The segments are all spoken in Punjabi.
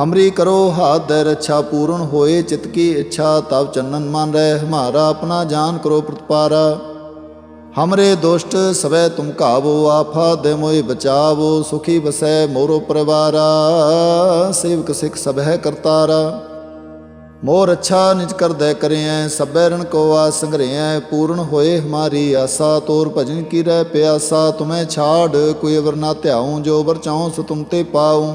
ਹਮਰੀ ਕਰੋ ਹਾਥ ਦੇ ਰੱਛਾ ਪੂਰਨ ਹੋਏ, ਚਿਤ ਕੀ ਇੱਛਾ ਤਬ ਚੰਨਨ ਮਨ ਰਹਿ, ਹਮਾਰਾ ਆਪਣਾ ਜਾਨ ਕਰੋ ਪ੍ਰਤਪਾਰਾ। ਹਮਰੇ ਦੁਸ਼ਟ, ਸਵੈ ਤੁਮ ਕਾਵੋ ਆਫਾ ਦੇ ਮੋਇ ਬਚਾਵੋ, ਸੁਖੀ ਬਸੈ ਮੋਰੋ ਪਰਿਵਾਰਾ, ਸੇਵਕ ਸਿਖ ਸਭੈ ਕਰਤਾਰਾ। ਮੋਰ ਅੱਛਾ ਨਿਜ ਕਰਦੈ ਕਰਿਐ, ਸਭੈ ਰਣ ਕੋ ਆਸ ਸੰਗਰਿਐ ਪੂਰਨ ਹੋਏ ਹਮਾਰੀ ਆਸਾ, ਤੋਰ ਭਜਨ ਕੀ ਰਹਿ ਪਿਆਸਾ, ਤੁਮੈ ਛਾੜ, ਕੋਈ ਅਵਰ ਨਾ ਧਿਆਉ, ਜੋ ਵਰ ਚਾਉ ਸੋ ਤੁਮ ਤੇ ਪਾਉ।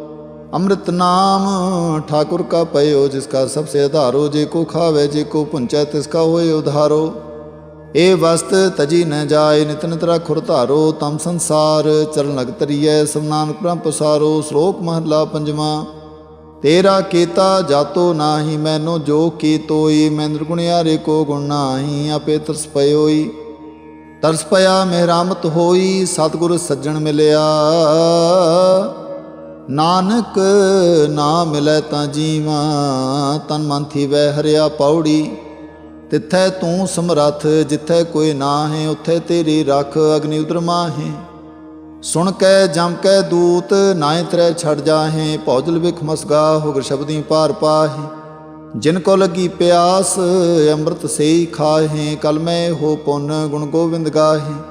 ਅੰਮ੍ਰਿਤ ਨਾਮ ਠਾਕੁਰ ਕਾ ਪਇਓ, ਜਿਸ ਕਾ ਸਭ ਸੇ ਆਧਾਰੋ ਜੇ ਕੋ ਖਾਵੇ, ਜੇ ਕੋ ਪੁੰਚੈ, ਤਿਸ ਕਾ ਹੋਏ ਉਧਾਰੋ। ਏ ਵਸਤ ਤਜੀ ਨ ਜਾਏ, ਨਿਤ ਨਿਤ ਰਖੁਰ ਧਾਰੋ। ਤਮ ਸੰਸਾਰ ਚਰਨ ਲਗ ਤਰੀਐ ਸਭ ਨਾਨਕ ਬ੍ਰਹਮ ਪਸਾਰੋ। ਸ਼ਲੋਕ ਮਹਲਾ ਪੰਜਵਾਂ, ਤੇਰਾ ਕੀਤਾ ਜਾਤੋ ਨਾਹੀ, ਮੈਨੋ ਜੋ ਕੀ ਤੋਈ ਮੈਂ ਨਿਰਗੁਣਿਆਰੇ ਕੋ ਗੁਣ ਨਾਹੀ, ਆਪੇ ਤਰਸ ਪਇਓਈ। ਤਰਸ ਪਿਆ ਮਿਹਰਾਮਤ ਹੋਈ, ਸਤਿਗੁਰ ਸੱਜਣ ਮਿਲਿਆ। ਨਾਨਕ ਨਾ ਮਿਲੈ ਤਾਂ ਜੀਵਾ, ਤਨ ਮਨ ਥੀਵੈ ਹਰਿਆ ਪੌੜੀ। ਤਿੱਥੈ ਤੂੰ ਸਮਰੱਥ, ਜਿੱਥੈ ਕੋਈ ਨਾ ਹੈ ਉੱਥੇ ਤੇਰੀ ਰੱਖ ਅਗਨੀ ਉਦਰ ਮਾਹੇ। ਸੁਣ ਕੈ, ਜਮ ਕੈ ਦੂਤ ਨਾਇ ਤਰੈ ਛੜ ਜਾਹੇ, ਭੌਜਲ ਵਿਖ ਮਸਗਾ ਹੋਗਰ ਸ਼ਬਦੀ ਪਾਰ ਪਾਹੇ। ਜਿਨ ਕੋ ਲਗੀ ਪਿਆਸ, ਅੰਮ੍ਰਿਤ ਸੇਈ ਖਾਹੇ, ਕਲ ਮੈਂ ਹੋ ਪੁੰਨ ਗੁਣ ਗੋਬਿੰਦ ਗਾਹੇ।